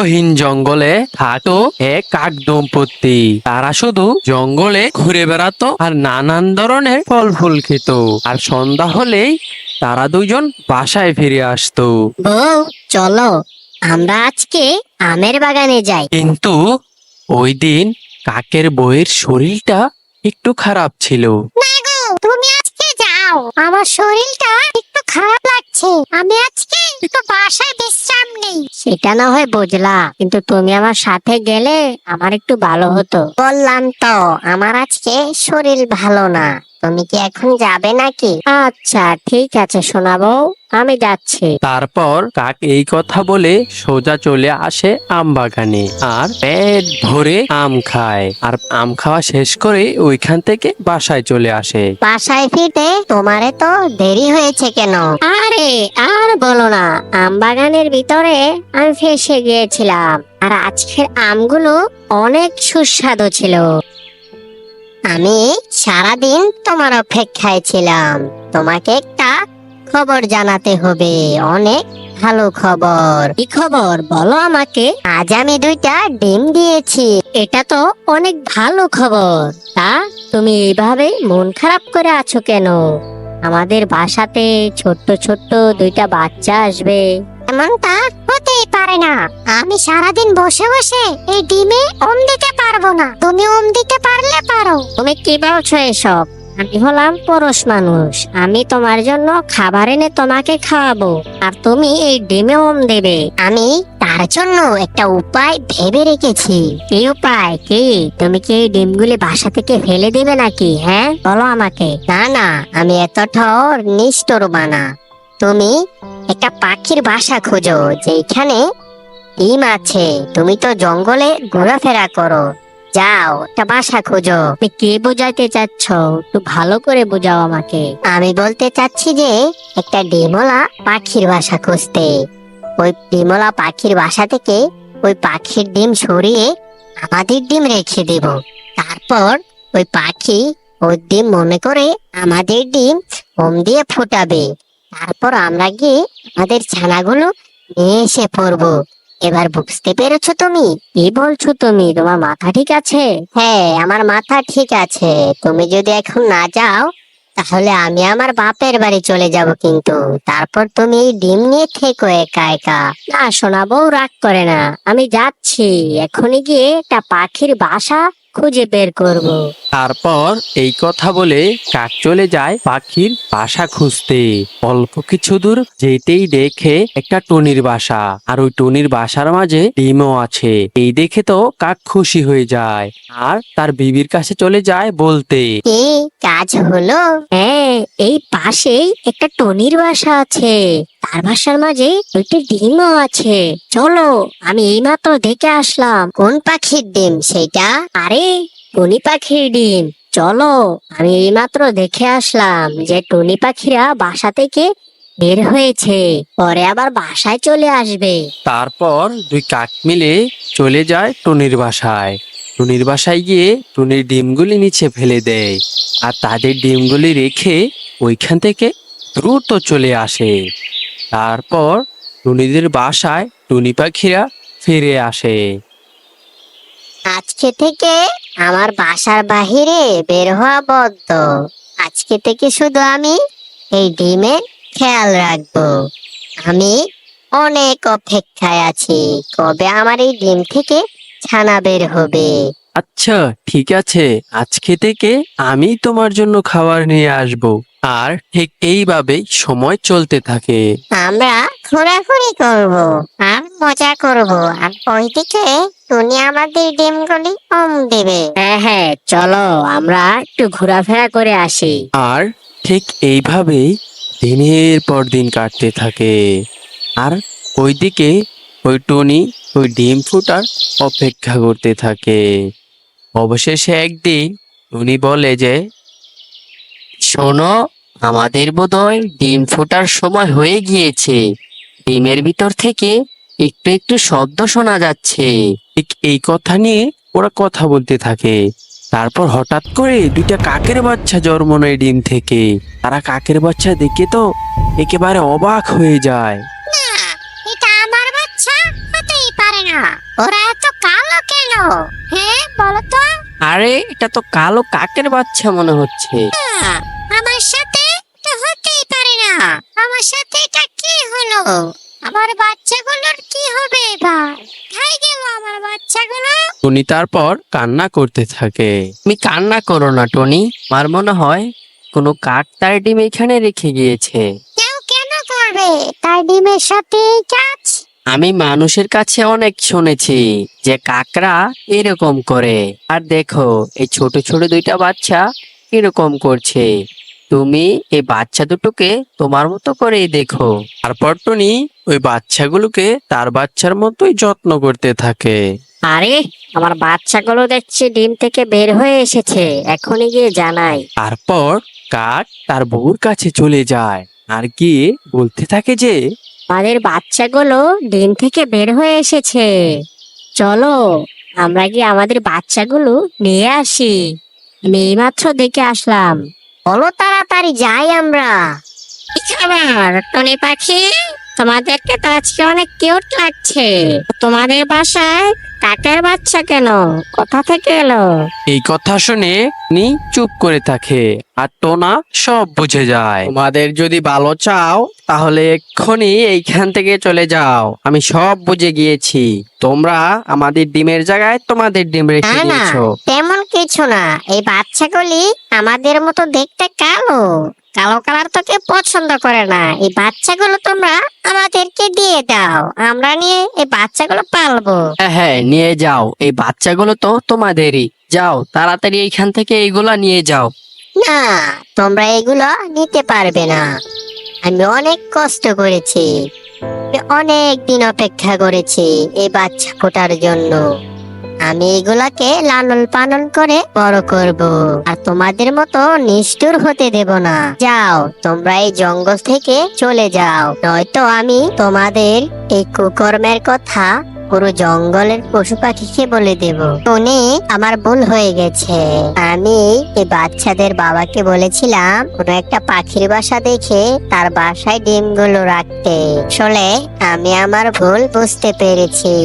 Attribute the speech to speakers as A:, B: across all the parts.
A: গহীন জঙ্গলে থাকতো এক কাক দম্পতি তারা শুধু জঙ্গলে ঘুরে বেড়াতো আর নানান ধরনের ফল ফুল খেত। আর সন্ধ্যা হলেই তারা দুজন বাসায় ফিরে আসতো।
B: বউ চলো আমরা আজকে আমের বাগানে যাই।
A: কিন্তু ওই দিন কাকের বইয়ের শরীরটা একটু খারাপ ছিল।
B: তুমি আজকে যাও। আমার শরীরটা একটু খারাপ লাগছে আমি আজকে একটু বাসায় বিশ্রাম নেই। সেটা না হয় বুঝলা কিন্তু তুমি আমার সাথে গেলে আমার একটু ভালো হতো। বললাম তো আমার আজকে শরীর ভালো না। তুমি কি এখন যাবে নাকি? আচ্ছা ঠিক আছে শোনাবো আমি যাচ্ছি।
A: তারপর কাক এই কথা বলে সোজা চলে আসে আম বাগানে আর পেট ভরে আম খায়। আর আম খাওয়া শেষ করে ওইখান থেকে বাসায় চলে আসে।
B: বাসায় ফিরতে তোমারে তো দেরি হয়েছে কেন? আরে আর বলো না আম বাগানের ভিতরে আমি ফেসে গিয়েছিলাম। আর আজকের আমগুলো অনেক সুস্বাদু ছিল। আমি সারাদিন তোমার অপেক্ষায় ছিলাম। তোমাকে একটা খবর জানাতে হবে, অনেক ভালো খবর। কি খবর? বলো আমাকে। আজ আমি দুইটা ডিম দিয়েছি। এটা তো অনেক ভালো খবর। তা তুমি এইভাবে মন খারাপ করে আছো কেন? আমাদের বাসাতে ছোট্ট ছোট্ট দুইটা বাচ্চা আসবে। এমনটা হতেই পারে না। আমি সারাদিন বসে বসে এই ডিমে ওম দিতে পারব না। তুমি ওম দিতে পারলে পারো। তুমি কি বলছো এসব? আমি হলাম পুরুষ মানুষ। আমি তোমার জন্য খাবার এনে তোমাকে খাওয়াবো। আর তুমি এই ডিমে ওম দেবে। আমি তার জন্য একটা উপায় ভেবে রেখেছি। কি উপায়? কি? তুমি কি এই ডিমগুলি বাসা থেকে ফেলে দিবে নাকি হ্যাঁ? বলো আমাকে। না না আমি এতটাও নিষ্ঠুর বানা। তুমি একটা পাখির বাসা খোঁজো যেখানে ডিম আছে। তুমি তো জঙ্গলে ঘোরাফেরা করো। যাও, একটা বাসা খোঁজো। তুমি কে বোঝাতে চাচ্ছ? একটু ভালো করে বোঝাও আমাকে। আমি বলতে চাচ্ছি যে, একটা ডিমলা পাখির বাসা খুঁজতে। ওই ডিমলা পাখির বাসা থেকে ওই পাখির ডিম সরিয়ে আমাদের ডিম রেখে দেব। তারপর ওই পাখি ওই ডিম মনে করে আমাদের ডিম ওম দিয়ে ফোটাবে। তারপর আমরা গিয়ে আমাদের ছানাগুলো নিয়ে এসে পড়ব। এবার বুঝতে পেরেছ তুমি? কি বলছো তুমি? তোমার মাথা ঠিক আছে? হ্যাঁ আমার মাথা ঠিক আছে। তুমি যদি এখন না যাও, তাহলে আমি আমার বাপের বাড়ি চলে যাব কিন্তু। তারপর তুমি এই ডিম নিয়ে থেকো একা একা। না শোনাবো রাগ করে না। আমি যাচ্ছি। এখনই গিয়ে একটা পাখির বাসা খুঁজে বের করব।
A: তারপর এই কথা বলে কাক চলে যায় পাখির বাসা খুঁজতে। অল্প কিছু দূর যেতেই দেখে একটা টনির বাসা আর ওই টনির বাসার মাঝে ডিমও আছে। এই দেখে তো কাক খুশি হয়ে যায় আর তার বিবির কাছে চলে যায় বলতে
B: কি কাজ হলো? হ্যাঁ এই পাশেই একটা টনির বাসা আছে। তার বাসার মাঝে দুইটা ডিমও আছে। চলো, আমি এইমাত্র দেখে আসলাম কোন পাখির ডিম সেটা আরে, টনি পাখির ডিম। চলো, আমি এইমাত্র দেখে আসলাম যে টনি পাখিরা বাসা থেকে বের হয়েছে। পরে আবার বাসায় চলে আসবে।
A: তারপর দুই কাক মিলে চলে যায় টুনির বাসায়। টুনির বাসায় গিয়ে টুনির ডিমগুলি নিচে ফেলে দেয়। আর তাদের ডিমগুলি রেখে ওইখান থেকে দ্রুত চলে আসে। তারপর টুনিদের বাসায় টুনি পাখিরা ফিরে আসে।
B: আজকে থেকে আমার বাসার বাহিরে বের হওয়া বদ্ধ আজকে থেকে শুধু আমি এই ডিমের খেয়াল রাখব। আমি অনেক অপেক্ষায় আছি। কবে আমার এই ডিম থেকে ছানা বের হবে?
A: আচ্ছা ঠিক আছে। আজকে থেকে আমি তোমার জন্য খাবার নিয়ে আসব। আর ঠিক এইভাবেই সময় চলতে থাকে।
B: আমরা ঘোরাঘুরি করব আর মজা করব। আর ওইদিকে টুনি আমাদের ডিমগুলি কম দেবে। হ্যাঁ হ্যাঁ চলো আমরা একটু ঘোরাফেরা করে আসি।
A: আর ঠিক এইভাবেই দিনের পর দিন কাটতে থাকে। আর ওইদিকে ওই টনি ওই ডিম ফুটার অপেক্ষা করতে থাকে। অবশেষে একদিন টনি বলে যে, শোনো, আমাদের বোধহয় ডিম ফোটার সময় হয়ে গিয়েছে। ডিমের ভিতর থেকে একটু একটু শব্দ শোনা যাচ্ছে। ঠিক এই কথা নিয়ে ওরা কথা বলতে থাকে। তারপর হঠাৎ করে দুইটা কাকের বাচ্চা জন্ম নেয় ডিম থেকে। তারা কাকের বাচ্চা দেখে তো একেবারে অবাক হয়ে যায়।
B: না। ওরা এত কালো কেন? হ্যাঁ বলো তো।
A: আরে এটা তো কালো কাকের বাচ্চা মনে হচ্ছে।
B: আমার সাথে তো হতেই পারে না। আমার সাথে এটা কি হলো? আমার বাচ্চাগুলোর কি হবে এবার? খাই গেল আমার বাচ্চাগুলো।
A: টনি তারপর কান্না করতে থাকে। তুমি কান্না করো না টনি। আমার মনে হয় কোনো কাক তার ডিম এখানে রেখে গিয়েছে।
B: কেউ কেন করবে? তার ডিমের সাথে এই কাজ?
A: আমি মানুষের কাছে অনেক শুনেছি যে কাকরা এরকম করে। আর দেখো এই ছোট ছোট দুইটা বাচ্চা এরকম করছে। তুমি এই বাচ্চা দুটোকে তোমার মতো করেই দেখো। তারপর টনি ওই বাচ্চাগুলোকে তার বাচ্চার মতোই যত্ন করতে থাকে।
B: আরে আমার বাচ্চাগুলো দেখছি ডিম থেকে বের হয়ে এসেছে এখনই গিয়ে জানাই।
A: তারপর কাক তার বউর কাছে চলে যায়। আর গিয়ে বলতে থাকে যে
B: আমাদের বাচ্চাগুলো ডিম থেকে বের হয়ে এসেছে। চলো, আমরা গিয়ে আমাদের বাচ্চাগুলো নিয়ে আসি। আমি এইমাত্র দেখে আসলাম। বলো তাড়াতাড়ি যাই আমরা। কি খবর টনি পাখি তোমাদেরকে তো আজকে অনেক কিউট লাগছে। তোমাদের বাসায় কাকের বাচ্চা কেন? কোথা থেকে এলো?
A: এই কথা শুনে নি চুপ করে থাকে আর টোনা সব বুঝে যায়। তোমাদের যদি ভালো চাও তাহলে এক্ষুনি এইখান থেকে চলে যাও। আমি সব বুঝে গিয়েছি। তোমরা আমাদের ডিমের জায়গায় তোমাদের ডিম রেখে
B: না না
A: দিয়েছ।
B: তেমন কিছু না। এই বাচ্চাগুলি আমাদের মতো দেখতে কালো। কালো কালার তো কেউ পছন্দ করে না। এই বাচ্চাগুলো তোমরা আমাদেরকে দিয়ে দাও। আমরা নিয়ে এই বাচ্চাগুলো পালবো।
A: হ্যাঁ হ্যাঁ নিয়ে যাও। এই বাচ্চাগুলো তো তোমাদেরই। যাও তাড়াতাড়ি এইখান থেকে এইগুলা নিয়ে যাও।
B: না তোমরা এগুলো নিতে পারবে না। আমি অনেক কষ্ট করেছি। অনেক দিন অপেক্ষা করেছি এই বাচ্চা ফোটার জন্য। আমি এগুলাকে লালন পালন করে বড় করব। আর তোমাদের মতো নিষ্ঠুর হতে দেব না। যাও, তোমরা এই জঙ্গল থেকে চলে যাও। নয়তো আমি তোমাদের এই কুকর্মের কথা পুরো জঙ্গলের পশু পাখিকে বলে দেব। টনি আমার ভুল হয়ে গেছে। আমি এই বাচ্চাদের বাবাকে বলেছিলাম, কোনো একটা পাখির বাসা দেখে তার বাসায় ডিমগুলো রাখতে। আসলে আমি আমার ভুল বুঝতে পেরেছি।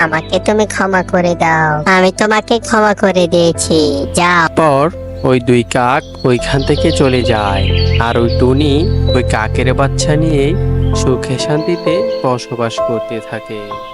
B: আমাকে তুমি ক্ষমা করে দাও। আমি তোমাকে ক্ষমা করে দিয়েছি। যাও।
A: পর ওই দুই কাক ওইখান থেকে চলে যায়। আর ওই টুনি ওই কাকের বাচ্চা নিয়ে সুখে শান্তিতে বসবাস করতে থাকে।